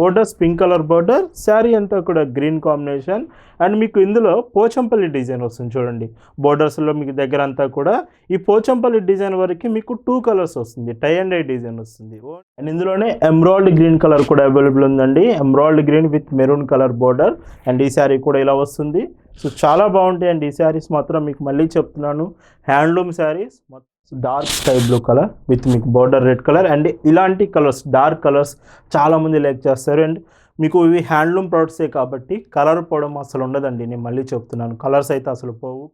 Borders pink colour border sari అంతా కూడా green combination. And మీకు ఇందులో పోచంపల్లి డిజైన్ వస్తుంది చూడండి. బోర్డర్స్లో మీకు దగ్గర అంతా కూడా ఈ పోచంపల్లి డిజైన్ వరకు మీకు టూ కలర్స్ వస్తుంది. టై అండ్ డై డిజైన్ వస్తుంది. అండ్ ఇందులోనే ఎమ్రాయిల్డ్ గ్రీన్ కలర్ కూడా అవైలబుల్ ఉందండి. Emerald green with maroon colour border. And ఈ శారీ కూడా ఇలా వస్తుంది. సో చాలా బాగుంటాయి అండ్ ఈ శారీస్ మాత్రం మీకు మళ్ళీ చెప్తున్నాను. Handloom saris dark sky blue colour with మీకు బోర్డర్ రెడ్ కలర్ అండ్ ఇలాంటి కలర్స్ డార్క్ కలర్స్ చాలామంది లైక్ చేస్తారు. అండ్ మీకు ఇవి హ్యాండ్లూమ్ ప్రొడక్ట్సే కాబట్టి కలర్ పోవడం అసలు ఉండదండి. నేను మళ్ళీ చెప్తున్నాను. కలర్స్ అయితే అసలు పోవు.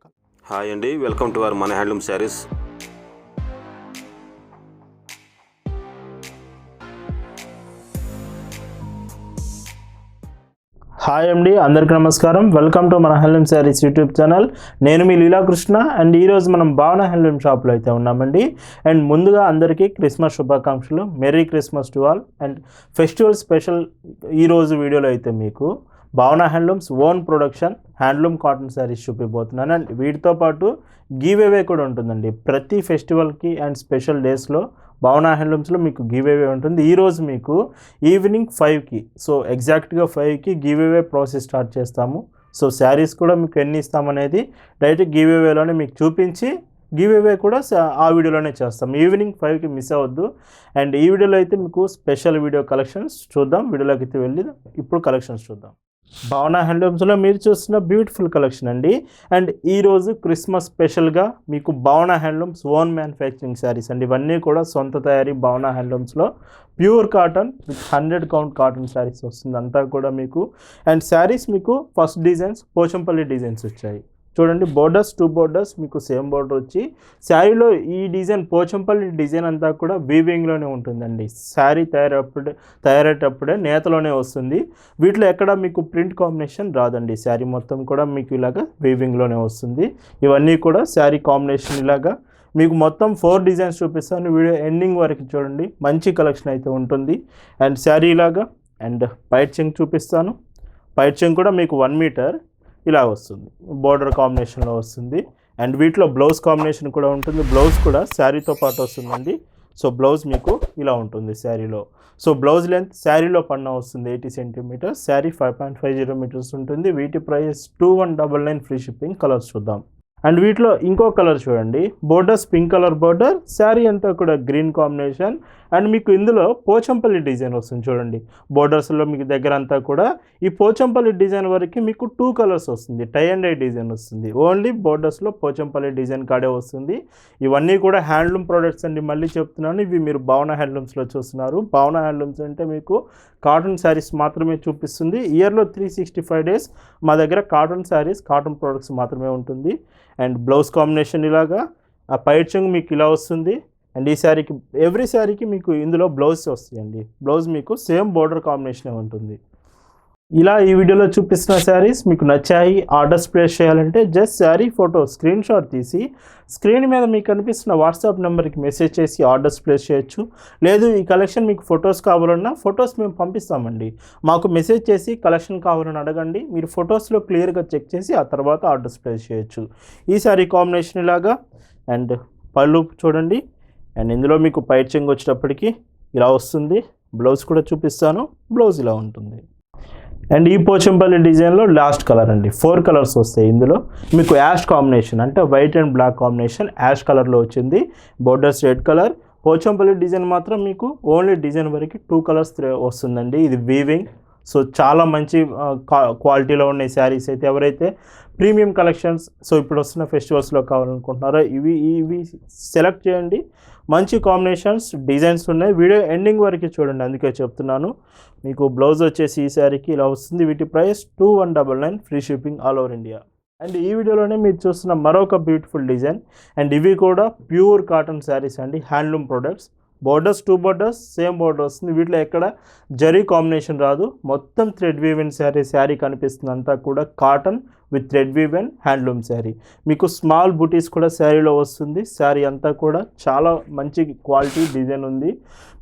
హాయ్ అండి వెల్కమ్ టు అవర్ మన హ్యాండ్లూమ్ శారీస్ హాయ్ అండి అందరికీ నమస్కారం. వెల్కమ్ టు మన హ్యాండ్లూమ్ శారీస్ యూట్యూబ్ ఛానల్ నేను మీ లీలాకృష్ణ. అండ్ ఈరోజు మనం భావన హ్యాండ్లూమ్ షాప్లో అయితే ఉన్నామండి అండ్ ముందుగా అందరికీ క్రిస్మస్ శుభాకాంక్షలు. Merry Christmas to all and festival special ఈరోజు వీడియోలో అయితే మీకు Bhavana handlooms own production handloom cotton saris చూపిపోతున్నాను and వీటితో పాటు గివ్ అవే కూడా ఉంటుందండి. ప్రతి ఫెస్టివల్కి అండ్ స్పెషల్ డేస్లో భావన హ్యాండ్లూమ్స్లో మీకు గివేవే ఉంటుంది. ఈరోజు మీకు ఈవినింగ్ ఫైవ్కి సో ఎగ్జాక్ట్గా ఫైవ్కి గివ్ ప్రాసెస్ స్టార్ట్ చేస్తాము. సో శారీస్ కూడా మీకు ఎన్ని ఇస్తామనేది డైరెక్ట్ గివేవేలోనే మీకు చూపించి గివ్ అవే కూడా ఆ వీడియోలోనే చేస్తాం. ఈవినింగ్ ఫైవ్కి మిస్ అవ్వద్దు. అండ్ ఈ వీడియోలో అయితే మీకు స్పెషల్ వీడియో కలెక్షన్స్ చూద్దాం. వీడియోలోకి అయితే వెళ్ళి ఇప్పుడు కలెక్షన్స్ చూద్దాం. భావన హ్యాండ్లూమ్స్లో మీరు చూస్తున్న బ్యూటిఫుల్ కలెక్షన్ అండి. అండ్ ఈరోజు క్రిస్మస్ స్పెషల్గా మీకు Bhavana handlooms own manufacturing saris అండి. ఇవన్నీ కూడా సొంత తయారీ Bhavana హ్యాండ్లూమ్స్లో. Pure cotton with hundred count cotton saris వస్తుంది. అంతా కూడా మీకు అండ్ శారీస్ మీకు ఫస్ట్ డిజైన్స్ పోచంపల్లి డిజైన్స్ వచ్చాయి. చూడండి బోర్డర్స్ టూ బోర్డర్స్ మీకు సేమ్ బోర్డర్ వచ్చి శారీలో ఈ డిజైన్ పోచంపల్లి డిజైన్ అంతా కూడా వీవింగ్లోనే ఉంటుందండి. శారీ తయారప్పుడే తయారయ్యేటప్పుడే నేతలోనే వస్తుంది. వీటిలో ఎక్కడ మీకు ప్రింట్ కాంబినేషన్ రాదండి. శారీ మొత్తం కూడా మీకు ఇలాగా వీవింగ్లోనే వస్తుంది. ఇవన్నీ కూడా శారీ కాంబినేషన్ ఇలాగా. మీకు మొత్తం ఫోర్ డిజైన్స్ చూపిస్తాను. వీడియో ఎండింగ్ వరకు చూడండి. మంచి కలెక్షన్ అయితే ఉంటుంది. అండ్ శారీ ఇలాగా. అండ్ పైట్ చెంగ్ చూపిస్తాను. పైట్ చెంగ్ కూడా మీకు వన్ మీటర్ ఇలా వస్తుంది. బోర్డర్ కాంబినేషన్లో వస్తుంది. అండ్ వీటిలో బ్లౌజ్ కాంబినేషన్ కూడా ఉంటుంది. బ్లౌజ్ కూడా శారీతో పాటు వస్తుందండి. సో బ్లౌజ్ మీకు ఇలా ఉంటుంది శారీలో సో బ్లౌజ్ లెంత్ శారీలో పన్న వస్తుంది eighty centimetres sari five point five zero metres ఉంటుంది. వీటి price two one double nine free shipping colours చూద్దాం. అండ్ వీటిలో ఇంకో కలర్ చూడండి. Borders pink colour border sari అంతా కూడా గ్రీన్ కాంబినేషన్ అండ్ మీకు ఇందులో పోచంపల్లి డిజైన్ వస్తుంది చూడండి. బోర్డర్స్లో మీకు దగ్గర అంతా కూడా ఈ పోచంపల్లి డిజైన్ వరకు మీకు టూ కలర్స్ వస్తుంది. టై అండ్ డై డిజైన్ వస్తుంది. ఓన్లీ బోర్డర్స్లో పోచంపల్లి డిజైన్ కాడే వస్తుంది. ఇవన్నీ కూడా హ్యాండ్లూమ్ ప్రోడక్ట్స్ అండి. మళ్ళీ చెప్తున్నాను ఇవి మీరు భావన హ్యాండ్లూమ్స్లో చూస్తున్నారు. భావన హ్యాండ్లూమ్స్ అంటే మీకు కాటన్ శారీస్ మాత్రమే చూపిస్తుంది. ఇయర్లో త్రీ సిక్స్టీ ఫైవ్ డేస్ మా దగ్గర కాటన్ శారీస్ కాటన్ ప్రోడక్ట్స్ మాత్రమే ఉంటుంది. అండ్ బ్లౌజ్ కాంబినేషన్ ఇలాగా ఆ పైట్ మీకు ఇలా వస్తుంది. అండ్ ఈ శారీకి ఎవ్రీ శారీకి మీకు ఇందులో బ్లౌజ్ వస్తాయండి. బ్లౌజ్ మీకు సేమ్ బోర్డర్ కాంబినేషనే ఉంటుంది. ఇలా ఈ వీడియోలో చూపిస్తున్న శారీస్ మీకు నచ్చాయి ఆర్డర్స్ ప్లేస్ చేయాలంటే just sari photo screen shot తీసి స్క్రీన్ మీద మీకు కనిపిస్తున్న వాట్సాప్ నెంబర్కి మెసేజ్ చేసి ఆర్డర్స్ ప్లేస్ చేయొచ్చు. లేదు ఈ కలెక్షన్ మీకు ఫొటోస్ కావాలన్నా ఫొటోస్ మేము పంపిస్తామండి. మాకు మెసేజ్ చేసి కలెక్షన్ కావాలని అడగండి. మీరు ఫొటోస్లో క్లియర్గా చెక్ చేసి ఆ తర్వాత ఆర్డర్స్ ప్లేస్ చేయొచ్చు. ఈ శారీ కాంబినేషన్ ఇలాగా. అండ్ పళ్ళు చూడండి. అండ్ ఇందులో మీకు పైచింగ్ వచ్చేటప్పటికి ఇలా వస్తుంది. బ్లౌజ్ కూడా చూపిస్తాను. బ్లౌజ్ ఇలా ఉంటుంది. అండ్ ఈ పోచంపల్లి డిజైన్లో లాస్ట్ కలర్ అండి. ఫోర్ కలర్స్ వస్తాయి ఇందులో. మీకు యాష్ కాంబినేషన్ అంటే white and black combination ash కలర్లో వచ్చింది. Borders red colour. Pochampally design మాత్రం మీకు ఓన్లీ డిజైన్ వరకు టూ కలర్స్ వస్తుందండి. ఇది వీవింగ్. సో చాలా మంచి క్వా- క్వాలిటీలో ఉన్న శారీస్ అయితే ఎవరైతే ప్రీమియం కలెక్షన్స్ సో ఇప్పుడు వస్తున్న ఫెస్టివల్స్లో కావాలనుకుంటున్నారో ఇవి ఇవి సెలెక్ట్ చేయండి. మంచి కాంబినేషన్స్ డిజైన్స్ ఉన్నాయి. వీడియో ఎండింగ్ వరకు చూడండి. అందుకే చెప్తున్నాను. మీకు బ్లౌజ్ వచ్చేసి ఈ శారీకి ఇలా వస్తుంది. వీటి price two one double nine free shipping all over India. And ఈ వీడియోలోనే మీరు చూస్తున్న మరొక బ్యూటిఫుల్ డిజైన్. అండ్ ఇవి కూడా ప్యూర్ కాటన్ శారీస్ అండి. Handloom products. Borders two borders same border వస్తుంది వీటిలో ఎక్కడ జరీ కాంబినేషన్ రాదు. మొత్తం థ్రెడ్ వీవెన్ శారీ శారీ కనిపిస్తుంది అంతా కూడా cotton with thread woven handloom sari మీకు స్మాల్ బుటీస్ కూడా శారీలో వస్తుంది. శారీ అంతా కూడా చాలా మంచి క్వాలిటీ డిజైన్ ఉంది.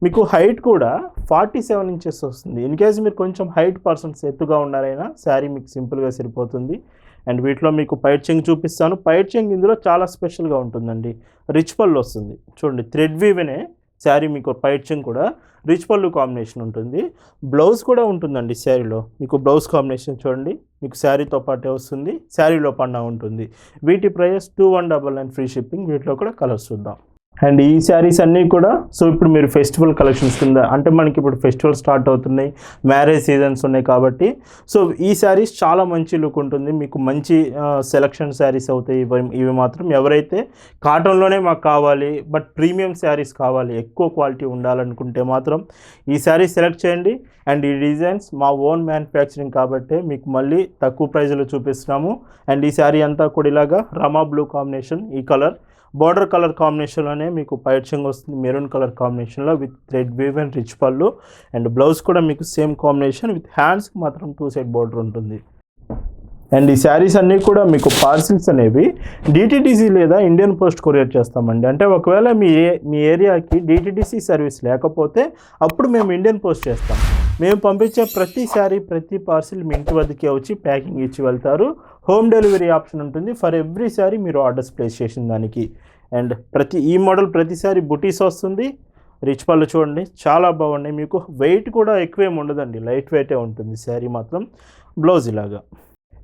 మీకు హైట్ కూడా ఫార్టీ సెవెన్ ఇంచెస్ వస్తుంది. ఇన్ కేస్ మీరు కొంచెం హైట్ పర్సన్స్ ఎత్తుగా ఉన్నారైనా శారీ మీకు సింపుల్గా సరిపోతుంది. అండ్ వీటిలో మీకు పైట్ చెంగ్ చూపిస్తాను. పైట్ చెంగ్ ఇందులో చాలా స్పెషల్గా ఉంటుందండి. రిచ్ పళ్ళు వస్తుంది. చూడండి థ్రెడ్ వీవెనే శారీ మీకు పైచింగ్ కూడా రిచ్ పళ్ళు కాంబినేషన్ ఉంటుంది. బ్లౌజ్ కూడా ఉంటుందండి శారీలో. మీకు బ్లౌజ్ కాంబినేషన్ చూడండి. మీకు శారీతో పాటే వస్తుంది. శారీలో పన్నా ఉంటుంది. వీటి price two one double nine free shipping. వీటిలో కూడా కలర్స్ చూద్దాం. అండ్ ఈ శారీస్ అన్నీ కూడా సో ఇప్పుడు మీరు ఫెస్టివల్ కలెక్షన్స్ కింద అంటే మనకి ఇప్పుడు ఫెస్టివల్ స్టార్ట్ అవుతున్నాయి మ్యారేజ్ సీజన్స్ ఉన్నాయి కాబట్టి సో ఈ శారీస్ చాలా మంచి లుక్ ఉంటుంది. మీకు మంచి సెలక్షన్ శారీస్ అవుతాయి. ఇవి ఇవి మాత్రం ఎవరైతే కాటన్లోనే మాకు కావాలి బట్ ప్రీమియం శారీస్ కావాలి ఎక్కువ క్వాలిటీ ఉండాలనుకుంటే మాత్రం ఈ శారీ సెలెక్ట్ చేయండి. అండ్ ఈ డిజైన్స్ మా ఓన్ మ్యానుఫ్యాక్చరింగ్ కాబట్టి మీకు మళ్ళీ తక్కువ ప్రైజ్లో చూపిస్తున్నాము. అండ్ ఈ శారీ అంతా కూడా ఇలాగా రమా బ్లూ కాంబినేషన్ ఈ కలర్ బార్డర్ కలర్ కాంబినేషన్లోనే మీకు పైచింగ్ వస్తుంది. మెరూన్ కలర్ కాంబినేషన్లో with red weave and rich పళ్ళు. అండ్ బ్లౌజ్ కూడా మీకు సేమ్ కాంబినేషన్ విత్ హ్యాండ్స్కి మాత్రం టూ సైడ్ బార్డర్ ఉంటుంది. అండ్ ఈ శారీస్ అన్నీ కూడా మీకు పార్సిల్స్ అనేవి డిటిడిసి లేదా ఇండియన్ పోస్ట్ కొరియర్ చేస్తామండి. అంటే ఒకవేళ మీ మీ ఏరియాకి డిటిడిసి సర్వీస్ లేకపోతే అప్పుడు మేము ఇండియన్ పోస్ట్ చేస్తాం. మేము పంపించే ప్రతి ప్రతి పార్సిల్ మీ ఇంటి వద్దకే వచ్చి ప్యాకింగ్ ఇచ్చి వెళ్తారు. హోమ్ డెలివరీ ఆప్షన్ ఉంటుంది. ఫర్ ఎవ్రీ శారీ మీరు ఆర్డర్స్ ప్లేస్ చేసిన దానికి. అండ్ ప్రతి ఈ మోడల్ ప్రతిసారి బుటీస్ వస్తుంది. రిచ్ పళ్ళు చూడండి చాలా బాగున్నాయి. మీకు వెయిట్ కూడా ఎక్కువేం ఉండదండి. లైట్ వెయిటే ఉంటుంది. శారీ మాత్రం బ్లౌజ్ ఇలాగా.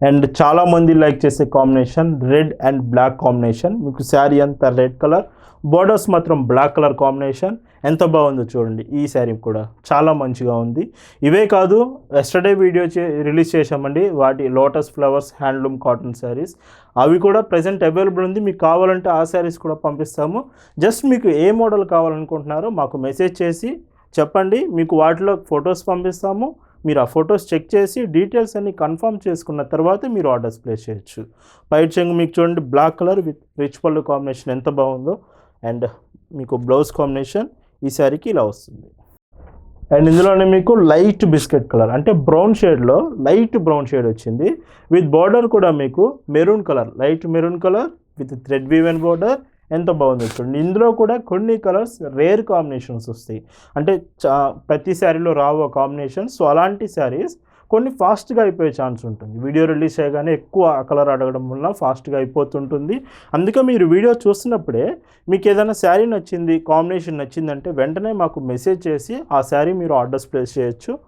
అండ్ చాలామంది లైక్ చేసే combination red and black combination మీకు శారీ అంతా రెడ్ కలర్ బోర్డర్స్ మాత్రం బ్లాక్ కలర్ కాంబినేషన్ ఎంత బాగుందో చూడండి ఈ శారీ కూడా. చాలా మంచిగా ఉంది. ఇవే కాదు ఎస్టర్డే వీడియో చే రిలీజ్ చేశామండి వాటి lotus flowers handloom cotton saris అవి కూడా ప్రజెంట్ అవైలబుల్ ఉంది. మీకు కావాలంటే ఆ శారీస్ కూడా పంపిస్తాము. జస్ట్ మీకు ఏ మోడల్ కావాలనుకుంటున్నారో మాకు మెసేజ్ చేసి చెప్పండి. మీకు వాటిలో ఫొటోస్ పంపిస్తాము. మీరు ఆ ఫొటోస్ చెక్ చేసి డీటెయిల్స్ అన్ని కన్ఫర్మ్ చేసుకున్న తర్వాత మీరు ఆర్డర్స్ ప్లేస్ చేయొచ్చు. పైట్ చెంగు మీకు చూడండి బ్లాక్ కలర్ విత్ రిచ్ పళ్ళు కాంబినేషన్ ఎంత బాగుందో అండ్ మీకు బ్లౌజ్ కాంబినేషన్ ఈ శారీకి ఇలా వస్తుంది. అండ్ ఇందులోనే మీకు లైట్ బిస్కెట్ కలర్ అంటే బ్రౌన్ షేడ్లో లైట్ బ్రౌన్ షేడ్ వచ్చింది. విత్ బార్డర్ కూడా మీకు maroon colour light maroon colour with thread woven border ఎంత బాగుందో చూడండి. ఇందులో కూడా కొన్ని కలర్స్ రేర్ కాంబినేషన్స్ వస్తాయి. అంటే చా ప్రతి శారీలో రావు ఆ కాంబినేషన్ సో అలాంటి శారీస్ కొన్ని ఫాస్ట్గా అయిపోయే ఛాన్స్ ఉంటుంది. వీడియో రిలీజ్ చేయగానే ఎక్కువ కలర్ అడగడం వల్ల ఫాస్ట్గా అయిపోతుంటుంది. అందుకే మీరు వీడియో చూస్తున్నప్పుడే మీకు ఏదైనా శారీ నచ్చింది కాంబినేషన్ నచ్చిందంటే వెంటనే మాకు మెసేజ్ చేసి ఆ శారీ మీరు ఆర్డర్స్ ప్లేస్ చేయొచ్చు.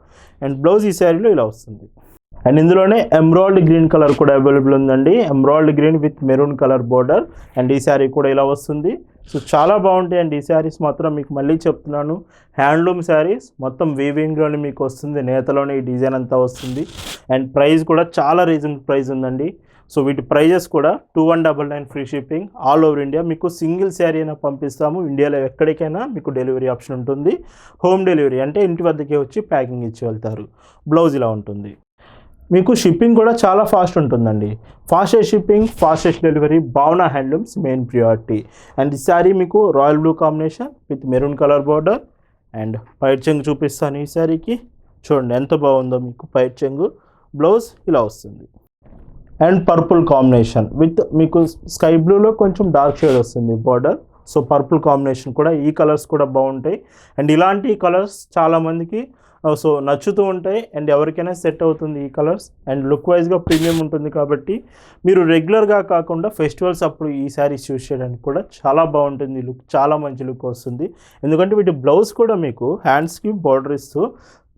అండ్ బ్లౌజ్ ఈ శారీలో ఇలా వస్తుంది. అండ్ ఇందులోనే ఎంబ్రాయిడ్ గ్రీన్ కలర్ కూడా అవైలబుల్ ఉందండి. ఎంబ్రాయిడ్ green with maroon colour border and ఈ శారీ కూడా ఇలా వస్తుంది. సో చాలా బాగుంటాయి అండి ఈ శారీస్ మాత్రం. మీకు మళ్ళీ చెప్తున్నాను. హ్యాండ్లూమ్ శారీస్ మొత్తం వీవింగ్లోనే మీకు వస్తుంది. నేతలోనే ఈ డిజైన్ అంతా వస్తుంది. అండ్ ప్రైస్ కూడా చాలా రీజనబుల్ ప్రైస్ ఉందండి. సో వీటి ప్రైజెస్ కూడా two one double nine free shipping all over India మీకు సింగిల్ శారీ అయినా పంపిస్తాము. ఇండియాలో ఎక్కడికైనా మీకు డెలివరీ ఆప్షన్ ఉంటుంది. హోమ్ డెలివరీ అంటే ఇంటి వద్దకే వచ్చి ప్యాకింగ్ ఇచ్చి వెళ్తారు. బ్లౌజ్ ఇలా ఉంటుంది. మీకు షిప్పింగ్ కూడా చాలా ఫాస్ట్ ఉంటుందండి. Fastest shipping fastest delivery Bhavana handlooms main priority and ఈ శారీ మీకు royal blue combination with maroon colour border and పైట్ చెంగు చూపిస్తాను ఈ శారీకి చూడండి ఎంత బాగుందో మీకు పైట్ చెంగు. బ్లౌజ్ ఇలా వస్తుంది. అండ్ పర్పుల్ కాంబినేషన్ విత్ మీకు స్కై బ్లూలో కొంచెం డార్క్ షేడ్ వస్తుంది బార్డర్ సో పర్పుల్ కాంబినేషన్ కూడా ఈ కలర్స్ కూడా బాగుంటాయి. అండ్ ఇలాంటి కలర్స్ చాలామందికి Uh, సో నచ్చుతూ ఉంటాయి అండ్ ఎవరికైనా సెట్ అవుతుంది ఈ కలర్స్ అండ్ లుక్ వైజ్గా ప్రీమియం ఉంటుంది కాబట్టి మీరు రెగ్యులర్గా కాకుండా ఫెస్టివల్స్ అప్పుడు ఈ శారీస్ చూస్ చేయడానికి కూడా చాలా బాగుంటుంది లుక్ చాలా మంచి లుక్ వస్తుంది. ఎందుకంటే వీటి బ్లౌజ్ కూడా మీకు హ్యాండ్స్కి బార్డర్ ఇస్తూ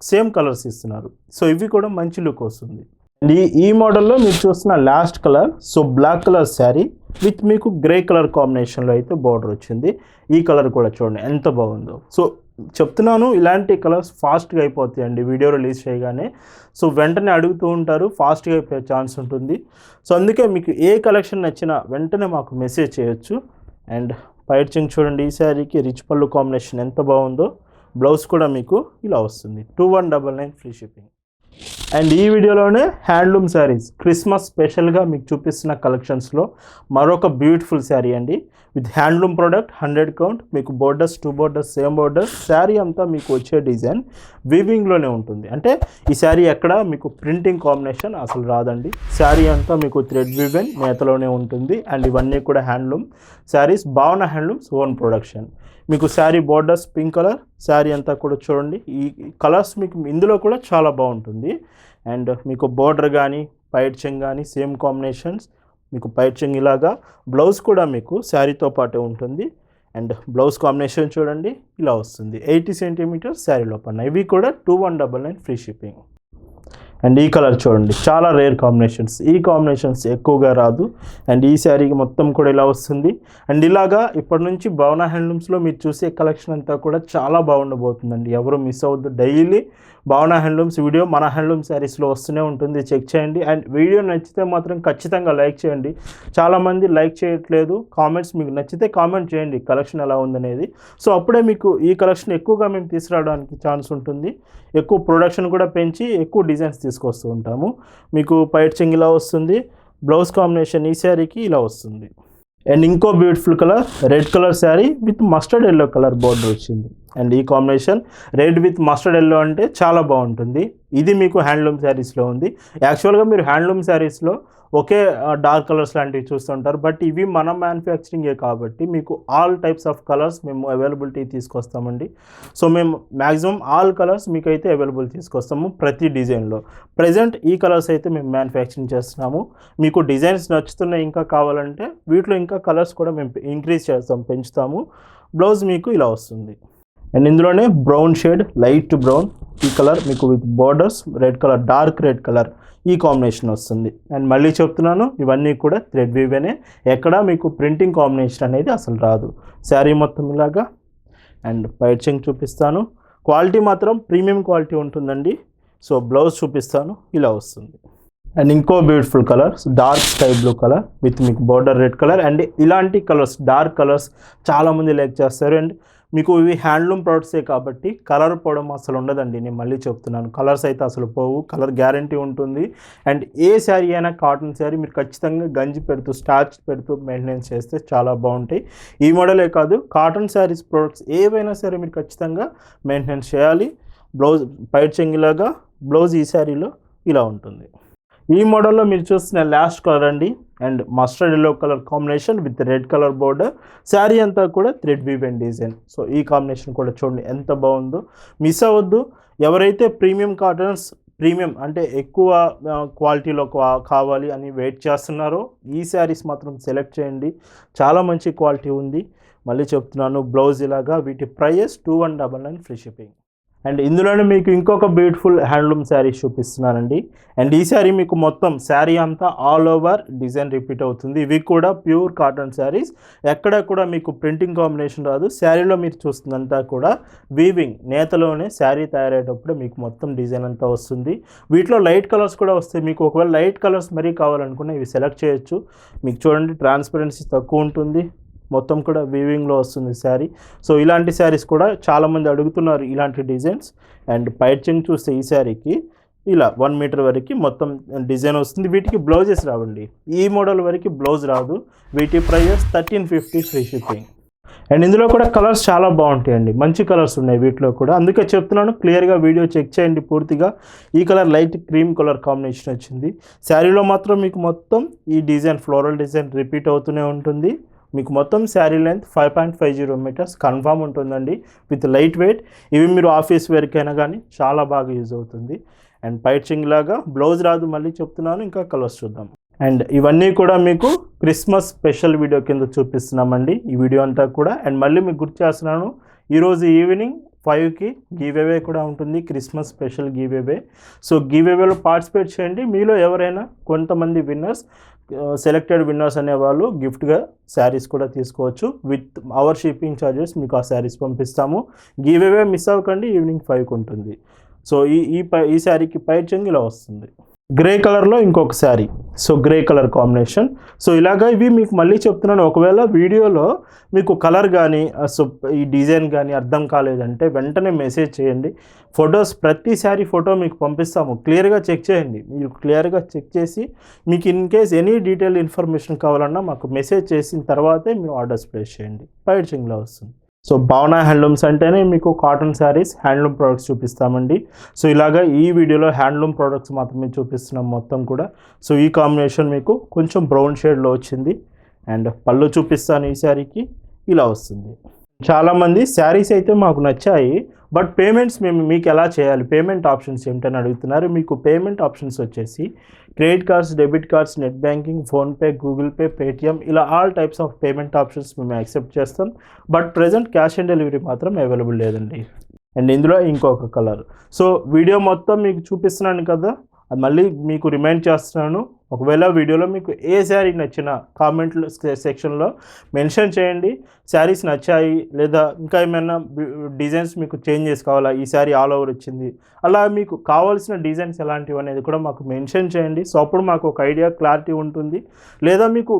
సేమ్ కలర్స్ ఇస్తున్నారు. సో ఇవి కూడా మంచి లుక్ వస్తుంది. అండ్ ఈ ఈ మోడల్లో మీరు చూస్తున్న last colour so black colour sari with మీకు గ్రే కలర్ కాంబినేషన్లో అయితే బార్డర్ వచ్చింది. ఈ కలర్ కూడా చూడండి ఎంత బాగుందో. సో చెప్తున్నాను ఇలాంటి కలర్స్ ఫాస్ట్గా అయిపోతాయండి వీడియో రిలీజ్ చేయగానే. సో వెంటనే అడుగుతూ ఉంటారు ఫాస్ట్గా అయిపోయే ఛాన్స్ ఉంటుంది. సో అందుకే మీకు ఏ కలెక్షన్ నచ్చినా వెంటనే మాకు మెసేజ్ చేయొచ్చు. అండ్ పైర్చింగ్ చూడండి ఈ శారీకి రిచ్ పళ్ళు కాంబినేషన్ ఎంత బాగుందో. బ్లౌజ్ కూడా మీకు ఇలా వస్తుంది. Two one double nine free shipping. And ఈ వీడియోలోనే హ్యాండ్లూమ్ శారీస్ క్రిస్మస్ స్పెషల్గా మీకు చూపిస్తున్న కలెక్షన్స్లో మరొక బ్యూటిఫుల్ శారీ అండి. With handloom product hundred count మీకు borders two borders same borders sari అంతా మీకు వచ్చే డిజైన్ వీవింగ్లోనే ఉంటుంది. అంటే ఈ శారీ ఎక్కడ మీకు ప్రింటింగ్ కాంబినేషన్ అసలు రాదండి. శారీ అంతా మీకు థ్రెడ్ వివెన్ నేతలోనే ఉంటుంది. అండ్ ఇవన్నీ కూడా హ్యాండ్లూమ్ శారీస్ భావన హ్యాండ్లూమ్స్ ఓన్ ప్రొడక్షన్. మీకు sari borders pink colour sari అంతా కూడా చూడండి. ఈ కలర్స్ మీకు ఇందులో కూడా చాలా బాగుంటుంది. అండ్ మీకు బోర్డర్ కానీ పైట్ చెంగ్ కానీ సేమ్ కాంబినేషన్స్ మీకు పైట్ చెంగ్ ఇలాగా బ్లౌజ్ కూడా మీకు శారీతో పాటే ఉంటుంది. అండ్ బ్లౌజ్ కాంబినేషన్ చూడండి ఇలా వస్తుంది. ఎయిటీ సెంటీమీటర్స్ శారీలో లోపల. ఇవి కూడా two one double nine free shipping. And ఈ కలర్ చూడండి చాలా రేర్ కాంబినేషన్స్. ఈ కాంబినేషన్స్ ఎక్కువగా రాదు. అండ్ ఈ శారీకి మొత్తం కూడా ఇలా వస్తుంది. అండ్ ఇలాగా ఇప్పటి నుంచి భవన హ్యాండ్లూమ్స్లో మీరు చూసే కలెక్షన్ అంతా కూడా చాలా బాగుండబోతుందండి. ఎవరు మిస్ అవ్వద్దు. డైలీ భవన హ్యాండ్లూమ్స్ వీడియో మన హ్యాండ్లూమ్ శారీస్లో వస్తూనే ఉంటుంది. చెక్ చేయండి. అండ్ వీడియో నచ్చితే మాత్రం ఖచ్చితంగా లైక్ చేయండి. చాలామంది లైక్ చేయట్లేదు. కామెంట్స్ మీకు నచ్చితే కామెంట్ చేయండి. కలెక్షన్ ఎలా ఉందనేది. సో అప్పుడే మీకు ఈ కలెక్షన్ ఎక్కువగా మేము తీసుకురావడానికి ఛాన్స్ ఉంటుంది. ఎక్కువ ప్రొడక్షన్ కూడా పెంచి ఎక్కువ డిజైన్స్ తీసుకొస్తూ ఉంటాము. మీకు పైట్ చెంగ్ ఇలా వస్తుంది. బ్లౌజ్ కాంబినేషన్ ఈ శారీకి ఇలా వస్తుంది. అండ్ ఇంకో beautiful colour red colour sari with mustard yellow colour border వచ్చింది. అండ్ ఈ combination red with mustard yellow అంటే చాలా బాగుంటుంది. ఇది మీకు హ్యాండ్లూమ్ శారీస్లో ఉంది. యాక్చువల్గా మీరు హ్యాండ్లూమ్ శారీస్లో ఒకే డార్క్ కలర్స్ లాంటివి చూస్తుంటారు. బట్ ఇవి మన మ్యానుఫ్యాక్చరింగే కాబట్టి మీకు ఆల్ టైప్స్ ఆఫ్ కలర్స్ మేము అవైలబిలిటీ తీసుకొస్తామండి. సో మేము మ్యాక్సిమం ఆల్ కలర్స్ మీకు అయితే అవైలబుల్ తీసుకొస్తాము ప్రతి డిజైన్లో. ప్రజెంట్ ఈ కలర్స్ అయితే మేము మ్యానుఫ్యాక్చరింగ్ చేస్తున్నాము. మీకు డిజైన్స్ నచ్చుతున్నాయి ఇంకా కావాలంటే వీటిలో ఇంకా కలర్స్ కూడా మేము ఇంక్రీజ్ చేస్తాం పెంచుతాము. బ్లౌజ్ మీకు ఇలా వస్తుంది. అండ్ ఇందులోనే బ్రౌన్ షేడ్ లైట్ బ్రౌన్ ఈ కలర్ మీకు with borders red colour dark red colour ఈ కాంబినేషన్ వస్తుంది. అండ్ మళ్ళీ చెప్తున్నాను ఇవన్నీ కూడా థ్రెడ్ వీవేనే ఎక్కడ మీకు ప్రింటింగ్ కాంబినేషన్ అనేది అసలు రాదు. శారీ మొత్తం ఇలాగా. అండ్ పైచింగ్ చూపిస్తాను. క్వాలిటీ మాత్రం ప్రీమియం క్వాలిటీ ఉంటుందండి. సో బ్లౌజ్ చూపిస్తాను. ఇలా వస్తుంది. అండ్ ఇంకో beautiful colour dark sky blue colour with మీకు బార్డర్ రెడ్ కలర్ అండ్ ఇలాంటి కలర్స్ డార్క్ కలర్స్ చాలామంది లైక్ చేస్తారు. అండ్ మీకు ఇవి హ్యాండ్లూమ్ ప్రొడక్ట్సే కాబట్టి కలర్ పోవడం అసలు ఉండదండి. నేను మళ్ళీ చెప్తున్నాను. కలర్స్ అయితే అసలు పోవు. కలర్ గ్యారంటీ ఉంటుంది. అండ్ ఏ శారీ అయినా కాటన్ శారీ మీరు ఖచ్చితంగా గంజి పెడుతూ స్టార్చ్ పెడుతూ మెయింటెనెన్స్ చేస్తే చాలా బాగుంటాయి. ఈ మోడలే కాదు కాటన్ శారీస్ ప్రోడక్ట్స్ ఏవైనా సరే మీరు ఖచ్చితంగా మెయింటెనెన్స్ చేయాలి. బ్లౌజ్ పైట్ చెంగిలాగా బ్లౌజ్ ఈ శారీలో ఇలా ఉంటుంది. ఈ మోడల్లో మీరు చూస్తున్న లాస్ట్ కలర్ అండి. And mustard yellow colour combination with red colour border sari అంతా కూడా thread weave and design so ఈ కాంబినేషన్ కూడా చూడండి ఎంత బాగుందో. మిస్ అవ్వద్దు. ఎవరైతే ప్రీమియం కాటన్స్ ప్రీమియం అంటే ఎక్కువ క్వాలిటీలో కావాలి అని వెయిట్ చేస్తున్నారో ఈ శారీస్ మాత్రం సెలెక్ట్ చేయండి. చాలా మంచి క్వాలిటీ ఉంది. మళ్ళీ చెప్తున్నాను బ్లౌజ్ ఇలాగా వీటి price two one double nine free shipping and ఇందులోనే మీకు ఇంకొక బ్యూటిఫుల్ హ్యాండ్లూమ్ శారీ చూపిస్తున్నానండి. అండ్ ఈ శారీ మీకు మొత్తం శారీ అంతా ఆల్ ఓవర్ డిజైన్ రిపీట్ అవుతుంది. ఇవి కూడా ప్యూర్ కాటన్ శారీస్ ఎక్కడ కూడా మీకు ప్రింటింగ్ కాంబినేషన్ రాదు. శారీలో మీరు చూస్తుందంతా కూడా వీవింగ్ నేతలోనే శారీ తయారయ్యేటప్పుడు మీకు మొత్తం డిజైన్ అంతా వస్తుంది. వీటిలో లైట్ కలర్స్ కూడా వస్తాయి. మీకు ఒకవేళ లైట్ కలర్స్ మరీ కావాలనుకున్నా ఇవి సెలెక్ట్ చేయొచ్చు. మీకు చూడండి ట్రాన్స్పరెన్సీ తక్కువ ఉంటుంది. మొత్తం కూడా వీవింగ్లో వస్తుంది శారీ. సో ఇలాంటి శారీస్ కూడా చాలామంది అడుగుతున్నారు ఇలాంటి డిజైన్స్. అండ్ పైచింగ్ చూస్తే ఈ శారీకి ఇలా వన్ మీటర్ వరకు మొత్తం డిజైన్ వస్తుంది. వీటికి బ్లౌజెస్ రావండి. ఈ మోడల్ వరకు బ్లౌజ్ రాదు. వీటి prices thirteen fifty free shipping. And ఇందులో కూడా కలర్స్ చాలా బాగుంటాయండి. మంచి కలర్స్ ఉన్నాయి వీటిలో కూడా. అందుకే చెప్తున్నాను క్లియర్గా వీడియో చెక్ చేయండి పూర్తిగా. ఈ colour light cream colour combination వచ్చింది. శారీలో మాత్రం మీకు మొత్తం ఈ డిజైన్ ఫ్లోరల్ డిజైన్ రిపీట్ అవుతూనే ఉంటుంది. మీకు మొత్తం sari length five point five zero metres confirm ఉంటుందండి. విత్ లైట్ వెయిట్ ఇవి మీరు ఆఫీస్ వేర్కైనా కానీ చాలా బాగా యూజ్ అవుతుంది. అండ్ పైచింగ్ లాగా బ్లౌజ్ రాదు మళ్ళీ చెప్తున్నాను ఇంకా కలర్స్ చూద్దాం. అండ్ ఇవన్నీ కూడా మీకు క్రిస్మస్ స్పెషల్ వీడియో కింద చూపిస్తున్నామండి. ఈ వీడియో అంతా కూడా అండ్ మళ్ళీ మీకు గుర్తు చేస్తున్నాను ఈరోజు ఈవినింగ్ ఫైవ్కి గివేవే కూడా ఉంటుంది క్రిస్మస్ స్పెషల్ గివేవే సో గివేవేలో పార్టిసిపేట్ చేయండి. మీలో ఎవరైనా కొంతమంది విన్నర్స్ సెలెక్టెడ్ విన్నర్స్ అనేవాళ్ళు గిఫ్ట్గా శారీస్ కూడా తీసుకోవచ్చు. విత్ అవర్ షిప్పింగ్ ఛార్జెస్ మీకు ఆ శారీస్ పంపిస్తాము. గివేవే మిస్ అవ్వకండి ఈవినింగ్ ఫైవ్కి ఉంటుంది. సో ఈ ఈ పై ఈ శారీకి పై చెంగు ఇలా వస్తుంది. గ్రే కలర్లో ఇంకొక sari. So grey colour combination so ఇలాగా ఇవి మీకు మళ్ళీ చెప్తున్నాను. ఒకవేళ వీడియోలో మీకు కలర్ కానీ సో ఈ డిజైన్ కానీ అర్థం కాలేదంటే వెంటనే మెసేజ్ చేయండి. ఫొటోస్ ప్రతి శారీ ఫోటో మీకు పంపిస్తాము. క్లియర్గా చెక్ చేయండి. మీరు క్లియర్గా చెక్ చేసి మీకు in case any detail information కావాలన్నా మాకు మెసేజ్ చేసిన తర్వాతే మీరు ఆర్డర్స్ ప్లేస్ చేయండి. పైడ్ చింగ్లో వస్తుంది. సో భావన హ్యాండ్లూమ్స్ అంటేనే మీకు కాటన్ శారీస్ హ్యాండ్లూమ్ ప్రోడక్ట్స్ చూపిస్తామండి. సో ఇలాగా ఈ వీడియోలో హ్యాండ్లూమ్ ప్రోడక్ట్స్ మాత్రమే చూపిస్తున్నాం మొత్తం కూడా. సో ఈ కాంబినేషన్ మీకు కొంచెం బ్రౌన్ షేడ్లో వచ్చింది. అండ్ పళ్ళు చూపిస్తాను ఈ శారీకి. ఇలా వస్తుంది. చాలామంది శారీస్ అయితే మాకు నచ్చాయి. బట్ పేమెంట్స్ మేము మీకు ఎలా చేయాలి? పేమెంట్ ఆప్షన్స్ ఏమిటని అడుగుతున్నారు. మీకు పేమెంట్ ఆప్షన్స్ వచ్చేసి credit cards debit cards net banking PhonePe Google Pay Paytm ఇలా all types of payment options మేము యాక్సెప్ట్ చేస్తాం. But present cash on delivery మాత్రం అవైలబుల్ లేదండి. అండ్ ఇందులో ఇంకొక కలర్. సో వీడియో మొత్తం మీకు చూపిస్తున్నాను కదా. అది మళ్ళీ మీకు రిమైండ్ చేస్తున్నాను. ఒకవేళ వీడియోలో మీకు ఏ శారీ నచ్చిన కామెంట్లు సెక్షన్లో మెన్షన్ చేయండి. శారీస్ నచ్చాయి లేదా ఇంకా ఏమైనా డిజైన్స్ మీకు చేంజ్ చేసుకోవాలా? ఈ శారీ ఆల్ ఓవర్ వచ్చింది. అలా మీకు కావాల్సిన డిజైన్స్ ఎలాంటివి అనేది కూడా మాకు మెన్షన్ చేయండి. సో అప్పుడు మాకు ఒక ఐడియా క్లారిటీ ఉంటుంది. లేదా మీకు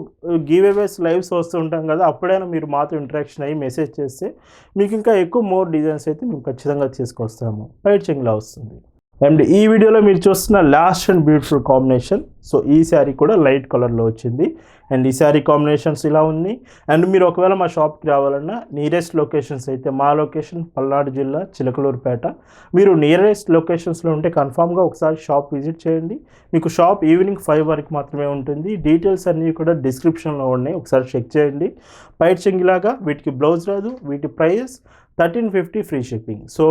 గివ్ అవేస్ లైవ్స్ వస్తూ ఉంటాం కదా అప్పుడైనా మీరు మాతో ఇంటరాక్షన్ అయ్యి మెసేజ్ చేస్తే మీకు ఇంకా ఎక్కువ మోర్ డిజైన్స్ అయితే మేము ఖచ్చితంగా తీసుకొస్తాము. బయట చెంగులా వస్తుంది. అండ్ ఈ వీడియోలో మీరు చూస్తున్న last and beautiful combination so ఈ శారీ కూడా లైట్ కలర్లో వచ్చింది. అండ్ ఈ శారీ కాంబినేషన్స్ ఇలా ఉంది అండ్ మీరు ఒకవేళ మా షాప్కి రావాలన్నా నియరెస్ట్ లొకేషన్స్ అయితే మా లొకేషన్ పల్నాడు జిల్లా చిలకలూరుపేట. మీరు నియరెస్ట్ లొకేషన్స్లో ఉంటే కన్ఫామ్గా ఒకసారి షాప్ విజిట్ చేయండి. మీకు షాప్ ఈవినింగ్ ఫైవ్ వరకు మాత్రమే ఉంటుంది. డీటెయిల్స్ అన్నీ కూడా డిస్క్రిప్షన్లో ఉన్నాయి. ఒకసారి చెక్ చేయండి. పైట్ చెంగిలాగా వీటికి బ్లౌజ్ రాదు. వీటి price thirteen fifty free shipping. So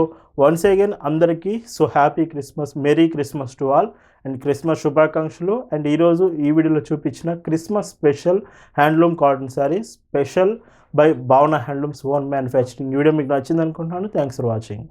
once again అందరికీ so happy Christmas merry Christmas to all and Christmas శుభాకాంక్షలు. అండ్ ఈరోజు ఈ వీడియోలో చూపించిన Christmas special handloom cotton sari special by Bhavana handlooms own manufacturing video మీకు నచ్చింది అనుకుంటున్నాను. Thanks for watching